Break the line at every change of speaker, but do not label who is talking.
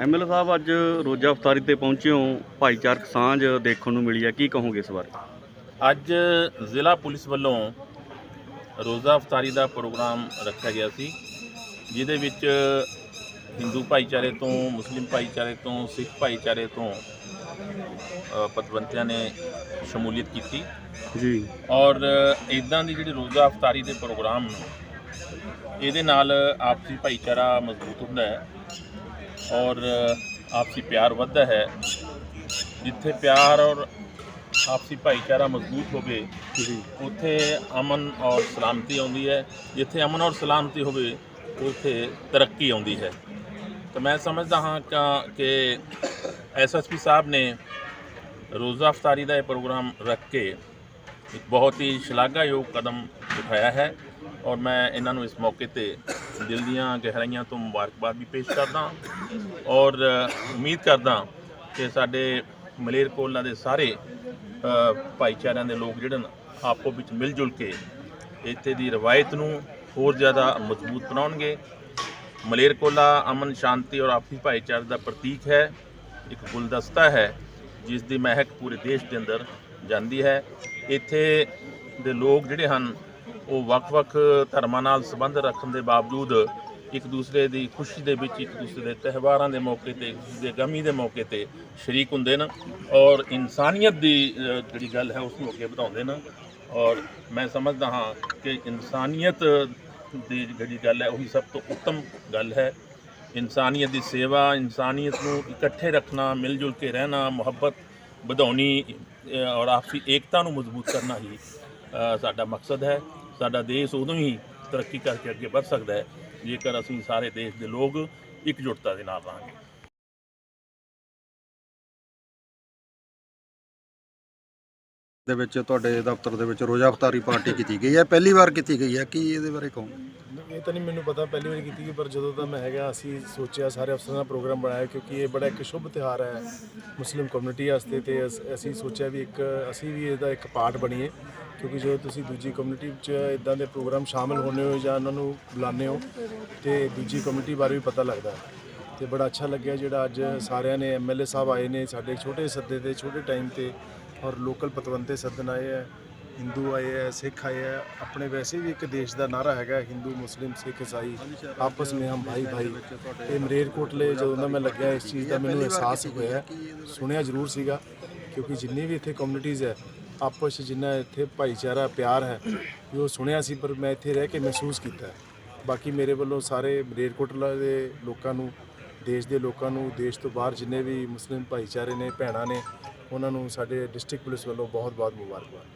MLA ਸਾਹਿਬ ਅੱਜ ਰੋਜ਼ਾ ਅਫਤਾਰੀ ਤੇ ਪਹੁੰਚੇ ਹੋ। ਭਾਈਚਾਰਕ ਸਾਂਝ ਦੇਖਣ ਨੂੰ ਮਿਲੀ ਹੈ। ਕੀ ਕਹੋਗੇ ਇਸ ਬਾਰੇ?
ਅੱਜ ਜ਼ਿਲ੍ਹਾ ਪੁਲਿਸ ਵੱਲੋਂ ਰੋਜ਼ਾ ਅਫਤਾਰੀ ਦਾ ਪ੍ਰੋਗਰਾਮ ਰੱਖਿਆ ਗਿਆ ਸੀ ਜਿਹਦੇ ਵਿੱਚ ਹਿੰਦੂ ਭਾਈਚਾਰੇ ਤੋਂ ਮੁਸਲਿਮ ਭਾਈਚਾਰੇ ਤੋਂ ਸਿੱਖ ਭਾਈਚਾਰੇ ਤੋਂ ਪਤਵੰਤਿਆਂ ਨੇ ਸ਼ਮੂਲੀਅਤ ਕੀਤੀ।
ਜੀ।
ਔਰ ਇਦਾਂ ਦੀ ਜਿਹੜੀ ਰੋਜ਼ਾ ਅਫਤਾਰੀ ਦੇ ਪ੍ਰੋਗਰਾਮ ਨੂੰ ਇਹਦੇ ਨਾਲ ਆਪਸੀ ਭਾਈਚਾਰਾ ਮਜ਼ਬੂਤ ਹੁੰਦਾ ਹੈ। ਔਰ ਆਪਸੀ ਪਿਆਰ ਵੱਧਦਾ ਹੈ ਜਿੱਥੇ ਪਿਆਰ ਔਰ ਆਪਸੀ ਭਾਈਚਾਰਾ ਮਜ਼ਬੂਤ ਹੋਵੇ ਉੱਥੇ ਅਮਨ ਔਰ ਸਲਾਮਤੀ ਆਉਂਦੀ ਹੈ ਜਿੱਥੇ ਅਮਨ ਔਰ ਸਲਾਮਤੀ ਹੋਵੇ ਉੱਥੇ ਤਰੱਕੀ ਆਉਂਦੀ ਹੈ ਤਾਂ ਮੈਂ ਸਮਝਦਾ ਹਾਂ ਕਿ- ਕਿ ਐਸਐਸਪੀ ਸਾਹਿਬ ਨੇ ਰੋਜ਼ਾ ਅਫਤਾਰੀ ਦਾ ਇਹ ਪ੍ਰੋਗਰਾਮ ਰੱਖ ਕੇ ਇੱਕ ਬਹੁਤ ਹੀ ਸ਼ਲਾਘਾਯੋਗ ਕਦਮ ਉਠਾਇਆ ਹੈ ਔਰ ਮੈਂ ਇਹਨਾਂ ਨੂੰ ਇਸ ਮੌਕੇ ਤੇ ਦਿਲ ਦੀਆਂ ਗਹਿਰਾਈਆਂ ਤੋਂ ਮੁਬਾਰਕਬਾਦ ਵੀ ਪੇਸ਼ ਕਰਦਾ ਔਰ ਉਮੀਦ ਕਰਦਾ ਕਿ ਸਾਡੇ ਮਲੇਰਕੋਲਾ ਦੇ ਸਾਰੇ ਭਾਈਚਾਰਿਆਂ ਦੇ ਲੋਕ ਜਿਹੜੇ ਨੇ, ਆਪੋ ਵਿੱਚ ਮਿਲ ਜੁਲ ਕੇ ਇੱਥੇ ਦੀ ਰਵਾਇਤ ਨੂੰ ਹੋਰ ਜ਼ਿਆਦਾ ਮਜ਼ਬੂਤ ਬਣਾਉਣਗੇ। ਮਲੇਰਕੋਲਾ ਅਮਨ ਸ਼ਾਂਤੀ ਔਰ ਆਪਸੀ ਭਾਈਚਾਰੇ ਦਾ ਪ੍ਰਤੀਕ ਹੈ, ਇੱਕ ਗੁਲਦਸਤਾ ਹੈ, ਜਿਸ ਦੀ ਮਹਿਕ ਪੂਰੇ ਦੇਸ਼ ਦੇ ਅੰਦਰ ਜਾਂਦੀ ਹੈ। ਇੱਥੇ ਦੇ ਲੋਕ ਜਿਹੜੇ ਹਨ ਉਹ ਵੱਖ-ਵੱਖ ਧਰਮਾਂ ਨਾਲ ਸੰਬੰਧ ਰੱਖਣ ਦੇ ਬਾਵਜੂਦ ਇੱਕ ਦੂਸਰੇ ਦੀ ਖੁਸ਼ੀ ਦੇ ਵਿੱਚ, ਇੱਕ ਦੂਸਰੇ ਦੇ ਤਿਉਹਾਰਾਂ ਦੇ ਮੌਕੇ ਤੇ, ਇੱਕ ਦੂਸਰੇ ਦੇ ਗਮੀ ਦੇ ਮੌਕੇ ਤੇ ਸ਼ਰੀਕ ਹੁੰਦੇ ਨੇ ਔਰ ਇਨਸਾਨੀਅਤ ਦੀ ਜਿਹੜੀ ਗੱਲ ਹੈ, ਉਸ ਨੂੰ ਅੱਗੇ ਵਧਾਉਂਦੇ ਨੇ। ਔਰ ਮੈਂ ਸਮਝਦਾ ਹਾਂ ਕਿ ਇਨਸਾਨੀਅਤ ਦੀ ਜਿਹੜੀ ਗੱਲ ਹੈ, ਉਹੀ ਸਭ ਤੋਂ ਉੱਤਮ ਗੱਲ ਹੈ। ਇਨਸਾਨੀਅਤ ਦੀ ਸੇਵਾ, ਇਨਸਾਨੀਅਤ ਨੂੰ ਇਕੱਠੇ ਰੱਖਣਾ ਮਿਲ ਜੁਲ ਕੇ ਰਹਿਣਾ, ਮੁਹੱਬਤ ਵਧਾਉਣੀ ਔਰ ਆਪਸੀ ਏਕਤਾ ਨੂੰ ਮਜ਼ਬੂਤ ਕਰਨਾ ਹੀ ਸਾਡਾ ਮਕਸਦ ਹੈ। ਸਾਡਾ ਦੇਸ਼ ਉਦੋਂ ਹੀ ਤਰੱਕੀ ਕਰਕੇ ਅੱਗੇ ਵੱਧ ਸਕਦਾ ਹੈ, ਜੇਕਰ ਅਸੀਂ ਸਾਰੇ ਦੇਸ਼ ਦੇ ਲੋਕ ਇਕਜੁੱਟਤਾ ਦੇ ਨਾਲ ਰਹਾਂਗੇ।
ਦੇ ਵਿੱਚ ਤੁਹਾਡੇ ਦਫ਼ਤਰ ਦੇ ਵਿੱਚ ਰੋਜ਼ਾ ਅਫਤਾਰੀ ਪਾਰਟੀ ਕੀਤੀ ਗਈ ਹੈ, ਪਹਿਲੀ ਵਾਰ ਕੀਤੀ ਗਈ ਹੈ, ਕੀ ਇਹਦੇ ਬਾਰੇ ਕਹੋ
ਇਹ ਤਾਂ ਨਹੀਂ ਮੈਨੂੰ ਪਤਾ ਪਹਿਲੀ ਵਾਰੀ ਕੀਤੀ ਗਈ ਪਰ ਜਦੋਂ ਦਾ ਮੈਂ ਹੈਗਾ, ਅਸੀਂ ਸੋਚਿਆ, ਸਾਰੇ ਅਫਸਰਾਂ ਦਾ ਪ੍ਰੋਗਰਾਮ ਬਣਾਇਆ ਕਿਉਂਕਿ ਇਹ ਬੜਾ ਇੱਕ ਸ਼ੁਭ ਤਿਉਹਾਰ ਹੈ ਮੁਸਲਿਮ ਕਮਿਊਨਿਟੀ ਵਾਸਤੇ ਤੇ ਅਸ- ਅਸੀਂ ਸੋਚਿਆ ਵੀ ਇੱਕ, ਅਸੀਂ ਵੀ ਇਹਦਾ ਇੱਕ ਪਾਰਟ ਬਣੀਏ ਕਿਉਂਕਿ ਜਦੋਂ ਤੁਸੀਂ ਦੂਜੀ ਕਮਿਊਨਿਟੀ 'ਚ ਇਦਾਂ ਦੇ ਪ੍ਰੋਗਰਾਮ ਸ਼ਾਮਿਲ ਹੋਣੇ ਹੋ ਜਾਂ ਉਹਨਾਂ ਨੂੰ ਬੁਲਾਉਂਦੇ ਹੋ ਤੇ ਦੂਜੀ ਕਮਿਊਨਿਟੀ ਬਾਰੇ ਵੀ ਪਤਾ ਲੱਗਦਾ ਹੈ ਤੇ ਬੜਾ ਅੱਛਾ ਲੱਗਿਆ ਜਿਹੜਾ ਅੱਜ ਸਾਰਿਆਂ ਨੇ ਐਮਐਲਏ ਸਾਹਿਬ ਆਏ ਨੇ ਸਾਡੇ ਛੋਟੇ ਸੱਦੇ ਤੇ, ਛੋਟੇ ਟਾਈਮ ਤੇ ਔਰ ਲੋਕਲ ਪਤਵੰਤੇ ਸੱਦਣ ਆਏ ਹੈ। ਹਿੰਦੂ ਆਏ ਹੈ, ਸਿੱਖ ਆਏ ਹੈ, ਆਪਣੇ ਵੈਸੇ ਵੀ ਇੱਕ ਦੇਸ਼ ਦਾ ਨਾਰਾ ਹੈਗਾ, ਹਿੰਦੂ, ਮੁਸਲਿਮ, ਸਿੱਖ, ਇਸਾਈ, ਆਪਸ ਵਿੱਚ ਹਮ ਭਾਈ ਭਾਈ। ਇਹ ਮਰੇਰਕੋਟਲੇ ਜਦੋਂ ਦਾ ਮੈਂ ਲੱਗਿਆ ਇਸ ਚੀਜ਼ ਦਾ ਮੈਨੂੰ ਅਹਿਸਾਸ ਹੋਇਆ ਸੁਣਿਆ ਜ਼ਰੂਰ ਸੀਗਾ, ਕਿਉਂਕਿ ਜਿੰਨੀ ਵੀ ਇੱਥੇ ਕਮਿਊਨਿਟੀਜ਼ ਹੈ, ਆਪਸ ਵਿੱਚ ਜਿੰਨਾ ਇੱਥੇ ਭਾਈਚਾਰਾ, ਪਿਆਰ ਹੈ ਉਹ ਸੁਣਿਆ ਸੀ, ਪਰ ਮੈਂ ਇੱਥੇ ਰਹਿ ਕੇ ਮਹਿਸੂਸ ਕੀਤਾ ਬਾਕੀ ਮੇਰੇ ਵੱਲੋਂ ਸਾਰੇ ਮਰੇਰਕੋਟਲਾ ਦੇ ਲੋਕਾਂ ਨੂੰ, ਦੇਸ਼ ਦੇ ਲੋਕਾਂ ਨੂੰ, ਦੇਸ਼ ਤੋਂ ਬਾਹਰ ਜਿੰਨੇ ਵੀ ਮੁਸਲਿਮ ਭਾਈਚਾਰੇ ਨੇ, ਭੈਣਾਂ ਨੇ, ਉਹਨਾਂ ਨੂੰ ਸਾਡੇ ਡਿਸਟ੍ਰਿਕਟ ਪੁਲਿਸ ਵੱਲੋਂ ਬਹੁਤ ਬਹੁਤ ਮੁਬਾਰਕਬਾਦ।